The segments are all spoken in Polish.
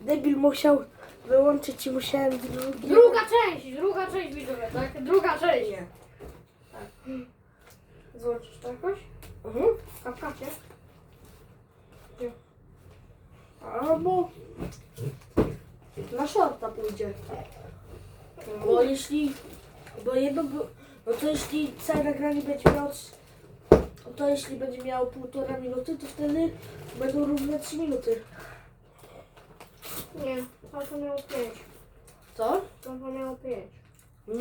debil musiał wyłączyć i musiałem drugi. Druga część, druga część widzowie, tak? Druga część. Nie. Tak. Złączysz to jakoś? Mhm. Kapkacie? Albo na shorta pójdzie. Bo jeśli, bo jedno, no to jeśli całe nagranie będzie miało, to jeśli będzie miało półtora minuty, to wtedy będą równe 3 minuty. Nie, to to miało 5. Co? To to miało 5.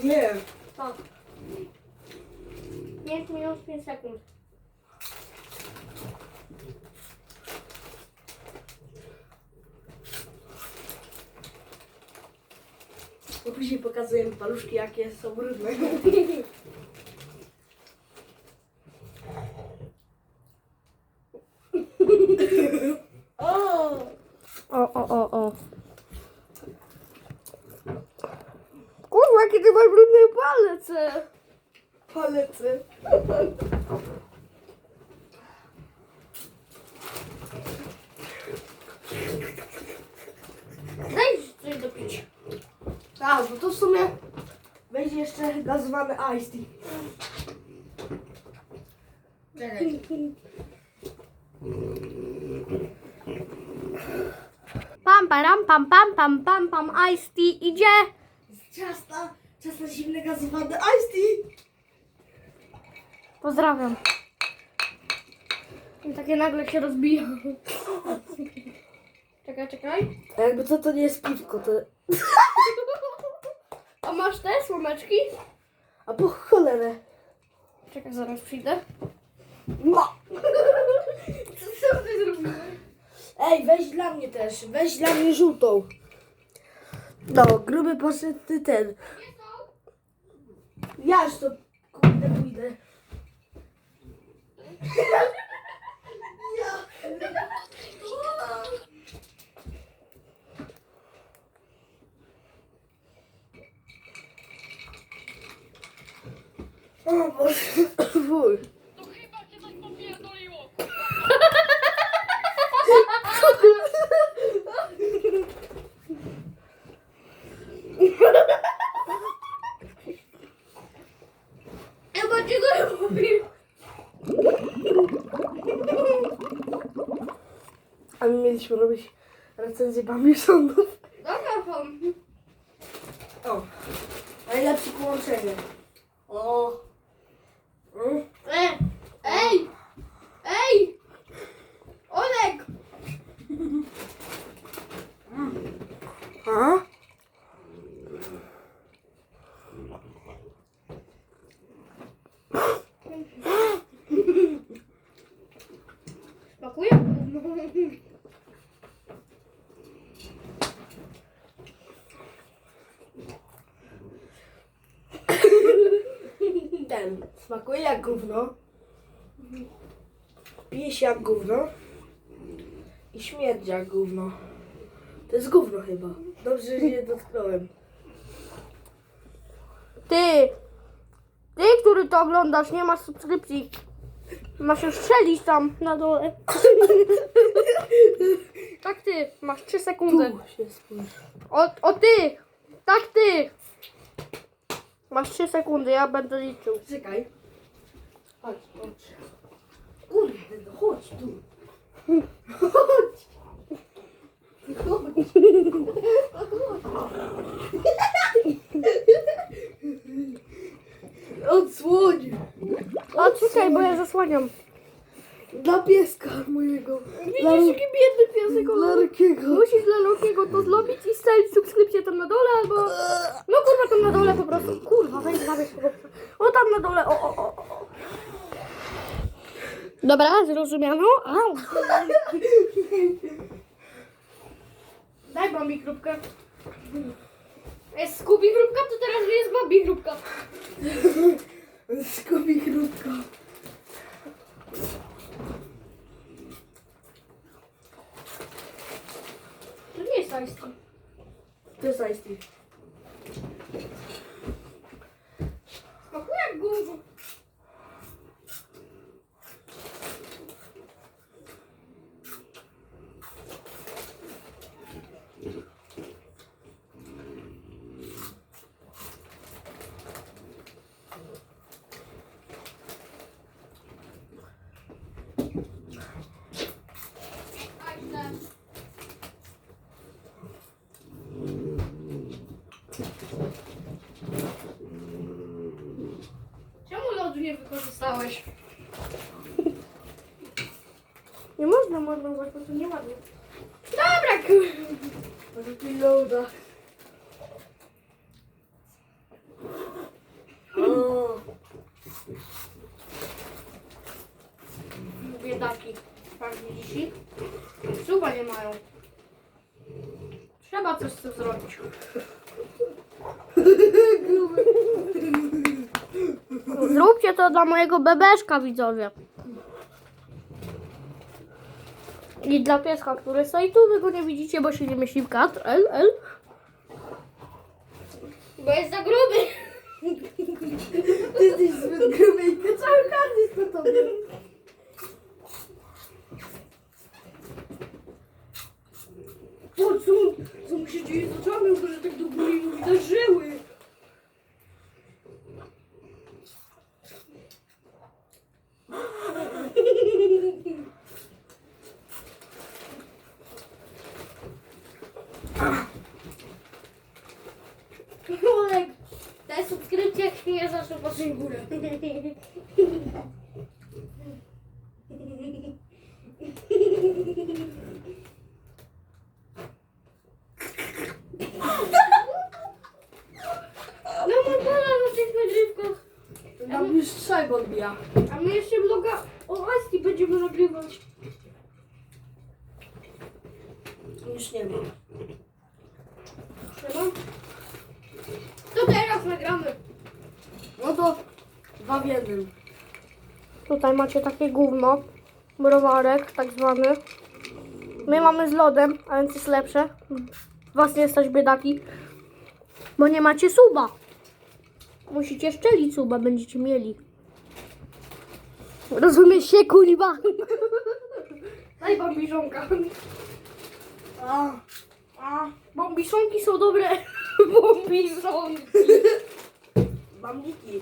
Nie. Tak. 5 minut 5 sekund. Bo później pokazuję paluszki, jakie są brudne. o! O, o, o, o. Kurwa, jakie ty masz brudne palce. Palecy. Daj coś do picia. Tak, no to w sumie będzie jeszcze iced tea. Czekaj. Pam, param, pam, pam, pam, pam, pam, Ice tea idzie. Ciasta, ciasta zimne gazowany iced tea. Pozdrawiam. I takie nagle się rozbija. Czekaj, czekaj. A jakby co to nie jest piwko, to... A masz te słomeczki? A po cholerę. Czekaj, zaraz przyjdę. No. Co, ty zrobiłeś? Ej, weź dla mnie też, weź dla mnie żółtą. No, gruby poszedł ty ten. Ja już to kurde pójdę. O Boże, fuj. To chyba cię coś popierdoliło. Chyba ci go nie mówił. A my mieliśmy robić recenzję Bambi Sądów. Dobra, pan. O, najlepsze połączenie. O. Mm. E, ej! Ej! Olek! A? Smakuje? Ten smakuje jak gówno. Pije się jak gówno. I śmierdzi jak gówno. To jest gówno chyba. Dobrze, że nie dotknąłem. Ty! Ty, który to oglądasz, nie masz subskrypcji. Masz już strzelić tam na dole. tak ty, masz 3 sekundy. Tu się spójrz. O, o ty! Tak ty! Masz 3 sekundy, ja będę liczył. Czekaj. Chodź, chodź. Kurde, no chodź tu. Chodź. Chodź. Odsłoń. O, czekaj, bo ja zasłaniam. Dla pieska mojego. Dla, Widzisz, jaki biedny piesek dla Rykiego. Musisz dla Lokiego to zrobić i stawić subskrypcję tam na dole, albo... No kurwa, tam na dole po prostu. Kurwa, weź zabierz tego. O, tam na dole, o, o, o. o. Dobra, zrozumiano. Au. Daj Bambi kropkę. Jest Skubi kropka, to teraz jest Bambi kropka. Skubi krótko. To nie jest Ice Tea. To jest ice tea. Dostałeś. Nie można, można, właśnie to nieładnie. Dobra, kurwa. Może piloda. O, Biedaki. Widzisz ich? Suba nie mają. Trzeba coś z tym zrobić. Zróbcie to dla mojego bebeszka, widzowie. I dla pieska, który stoi tu, wy go nie widzicie, bo się nie mieści w kadr. L, L. Bo jest za gruby. ty jesteś zbyt gruby i karny jest na tobie. O, co, co mu się dzieje z oczami, że tak do góry mu widać żyły. Olek, daj subskrypcję, jak w górę. No mam pana na tych nagrywkach. Tam już trzeba odbija. A my jeszcze vloga o Asti będziemy nagrywać. Już nie ma. Trzeba? To teraz nagramy. No to dwa w jednym. Tutaj macie takie gówno. Browarek tak zwany. My mamy z lodem, a więc jest lepsze. Was nie stać biedaki. Bo nie macie suba. Musicie szczelić suba, będziecie mieli. Rozumiesz się, kurwa? Daj bambiżonka. A, a, Bambiszonki są dobre. Bambiszonki. bambiki.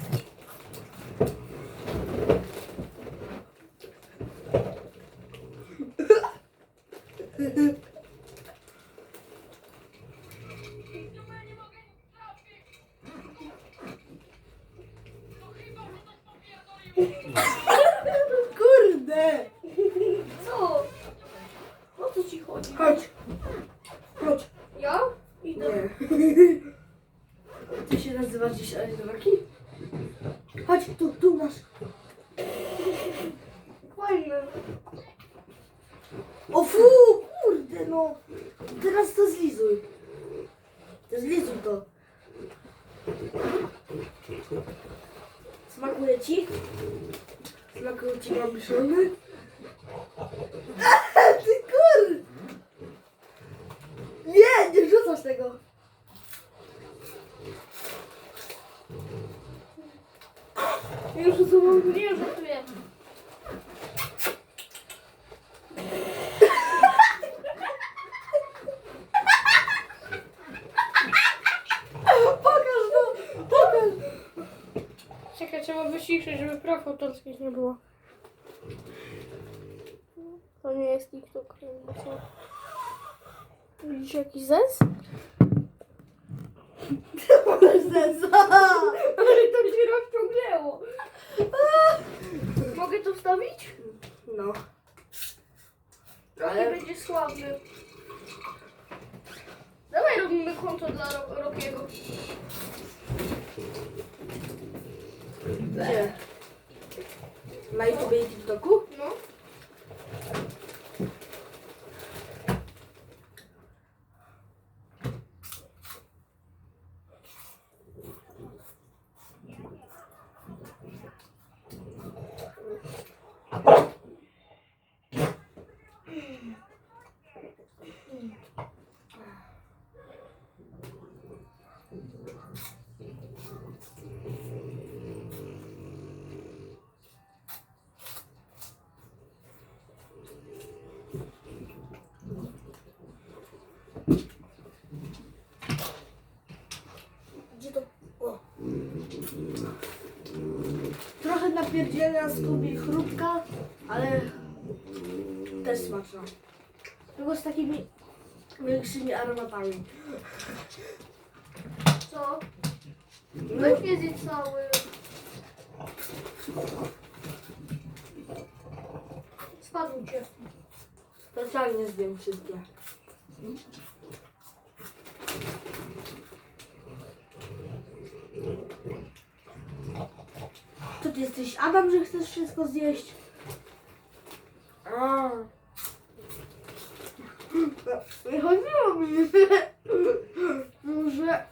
Ty się nazywasz dziś Alinoraki? Chodź, tu, tu masz. Fajne. O fu, kurde no. Teraz to zlizuj. To zlizuj to. Smakuje ci? Smakują ci bambiszony? Ty kur! Nie, nie rzucasz tego. Już nie żartuję. Pokaż no, pokaż. Czekaj, trzeba wyciszyć, żeby praw autorskich nie było. To nie jest TikTok, jakby co. Widzisz jakiś zez? Ale to się rozciągnęło. Mogę to wstawić? No. Ale- będzie sławny. Dawaj robimy konto dla Ro- Rokiego. Gdzie? Na YouTube i TikToku? No. Gdzie to? O. Trochę z kubie chrupka, ale też smaczna. Tylko z takimi większymi aromatami. Co? Weź mnie zjedz cały. Spadł cię. Specjalnie zdjąłem wszystkie. Jesteś Adam, że chcesz wszystko zjeść? A. Nie chodziło mi, że... że...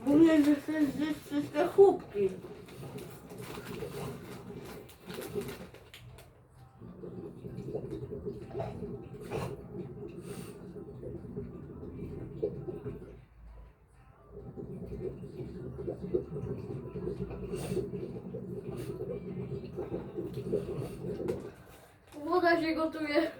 Mówię, że chcesz zjeść wszystkie chłopki. Woda się gotuje.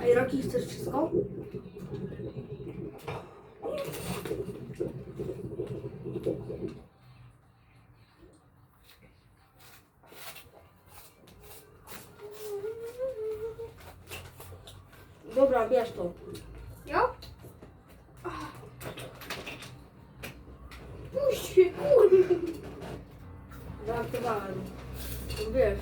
A i Roki, chcesz wszystko? Dobra, bierz to. Ja? Puść mnie, kurde. Zaaktywowałem. Wiesz.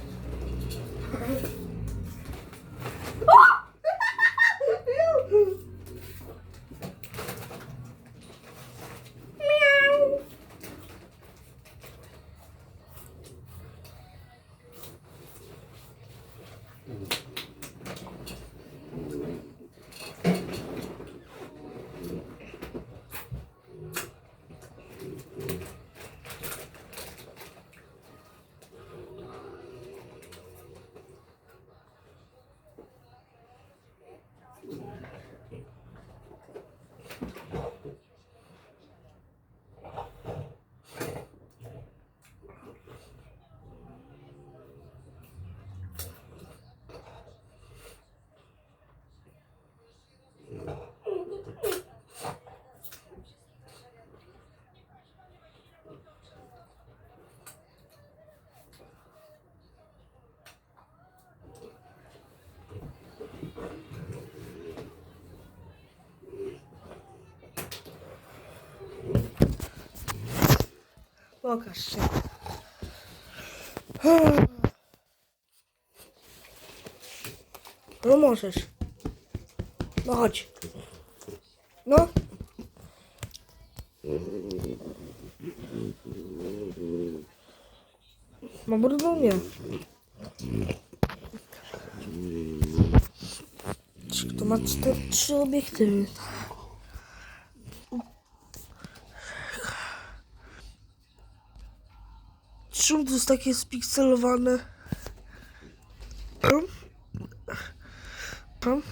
Pokaż się. No możesz. No chodź. No. Ma brudną? Nie. To ma cztery, trzy obiektywy. Czemu to jest takie spikselowane? Pum? Pum?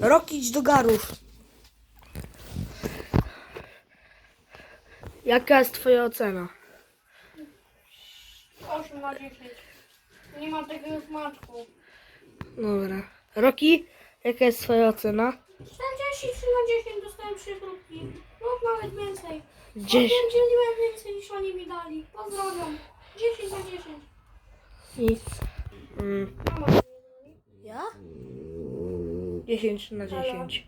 Rok idź do garów. Jaka jest twoja ocena? 8 na 10. Nie ma takiego smaczku. Dobra. Roki, jaka jest twoja ocena? 43 na 10 dostałem 3 krótki. Lub nawet więcej. Dziesięć. Odpierdzieliłem więcej niż oni mi dali. Pozdrawiam. 10 na 10. Nic. Mm. Mama. Ja? 10 na 10.